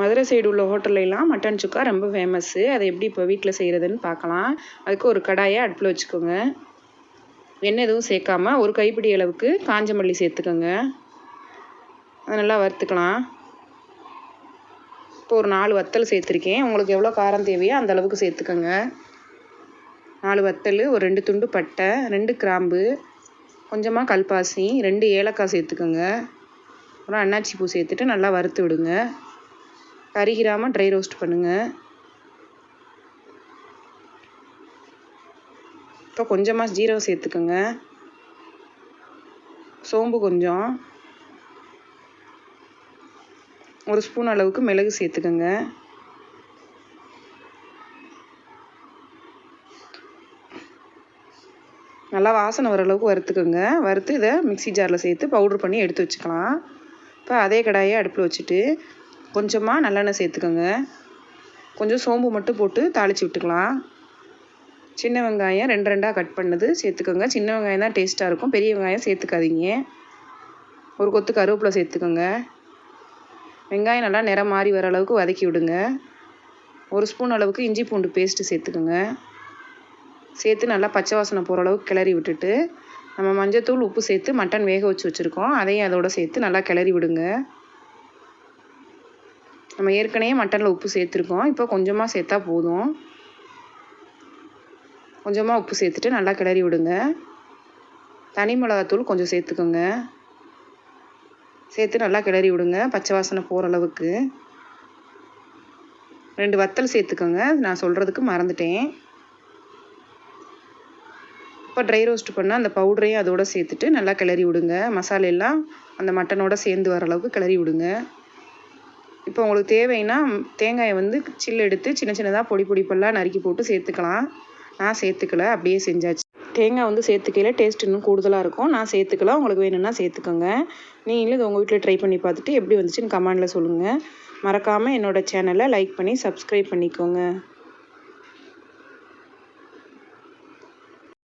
Madurai side உள்ள ஹோட்டல்லாம் mutton சுக்கா ரொம்ப ஃபேமஸ்ஸு அதை எப்படி இப்போ வீட்டில் செய்கிறதுன்னு பார்க்கலாம். அதுக்கு ஒரு கடாயை அடுப்பில் வச்சுக்கோங்க. எண்ணெய் எதுவும் சேர்க்காம ஒரு கைப்பிடி அளவுக்கு காஞ்ச மல்லி சேர்த்துக்கோங்க. அதை நல்லா வறுத்துக்கலாம். இப்போ ஒரு நாலு வத்தல் சேர்த்துருக்கேன். உங்களுக்கு எவ்வளோ காரம் தேவையோ அந்த அளவுக்கு சேர்த்துக்கோங்க. நாலு வத்தல் ஒரு ரெண்டு துண்டு பட்டை ரெண்டு கிராம்பு கொஞ்சமாக கல்பாசி ரெண்டு ஏலக்காய் சேர்த்துக்கோங்க. அப்புறம் அன்னாச்சி பூ சேர்த்துட்டு நல்லா வறுத்து விடுங்க. கருகிராமல் ட்ரை ரோஸ்ட் பண்ணுங்கள் இப்போ கொஞ்சமாக ஜீரகம் சேர்த்துக்கோங்க. சோம்பு கொஞ்சம். ஒரு ஸ்பூன் அளவுக்கு மிளகு சேர்த்துக்கோங்க. நல்லா வாசனை வர அளவுக்கு வறுத்துக்கோங்க. வறுத்து இதை மிக்சி ஜாரில் சேர்த்து பவுட்ரு பண்ணி எடுத்து வச்சுக்கலாம். இப்போ அதே கடாயை அடுப்பில் வச்சுட்டு கொஞ்சமாக நல்லெண்ணெய் சேர்த்துக்கோங்க. கொஞ்சம் சோம்பு மட்டும் போட்டு தாளித்து விட்டுக்கலாம். சின்ன வெங்காயம் ரெண்டு ரெண்டாக கட் பண்ணது சேர்த்துக்கோங்க. சின்ன வெங்காயம் தான் டேஸ்ட்டாக இருக்கும். பெரிய வெங்காயம் சேர்த்துக்காதீங்க. ஒரு கொத்து கருவேப்பிலை சேர்த்துக்கோங்க. வெங்காயம் நல்லா நிறம் மாறி வர அளவுக்கு வதக்கி விடுங்க. ஒரு ஸ்பூன் அளவுக்கு இஞ்சி பூண்டு பேஸ்ட்டு சேர்த்துக்கோங்க. சேர்த்து நல்லா பச்சை வாசனை போகிற அளவுக்கு கிளறி விட்டுட்டு நம்ம மஞ்சத்தூள் உப்பு சேர்த்து மட்டன் வேக வச்சு வச்சுருக்கோம். அதையும் அதோட சேர்த்து நல்லா கிளறி விடுங்க. நம்ம ஏற்கனவே மட்டனில் உப்பு சேர்த்துருக்கோம். இப்போ கொஞ்சமாக சேர்த்தா போதும். கொஞ்சமாக உப்பு சேர்த்துட்டு நல்லா கிளறி விடுங்க. தனி மிளகாத்தூள் கொஞ்சம் சேர்த்துக்கோங்க. சேர்த்து நல்லா கிளறி விடுங்க பச்சை வாசனை போகிற அளவுக்கு. ரெண்டு வத்தல் சேர்த்துக்கோங்க. நான் சொல்கிறதுக்கு மறந்துட்டேன். இப்போ ட்ரை ரோஸ்ட் பண்ணால் அந்த பவுடரையும் அதோடு சேர்த்துட்டு நல்லா கிளறி விடுங்க. மசாலையெல்லாம் அந்த மட்டனோட சேர்ந்து வர அளவுக்கு கிளறி விடுங்க. இப்போ உங்களுக்கு தேவைன்னா தேங்காயை வந்து சில்லு எடுத்து சின்ன சின்னதாக பொடி பொடி நறுக்கி போட்டு சேர்த்துக்கலாம். நான் சேர்த்துக்கல அப்படியே செஞ்சாச்சு. தேங்காய் வந்து சேர்த்துக்கையில டேஸ்ட் இன்னும் கூடுதலாக இருக்கும். நான் சேர்த்துக்கலாம். உங்களுக்கு வேணும்னா சேர்த்துக்கோங்க. நீங்களும் இதை உங்கள் வீட்டில் ட்ரை பண்ணி பார்த்துட்டு எப்படி வந்துச்சுன்னு கமெண்டில் சொல்லுங்கள் மறக்காமல் என்னோடய சேனலை லைக் பண்ணி சப்ஸ்கிரைப் பண்ணிக்கோங்க.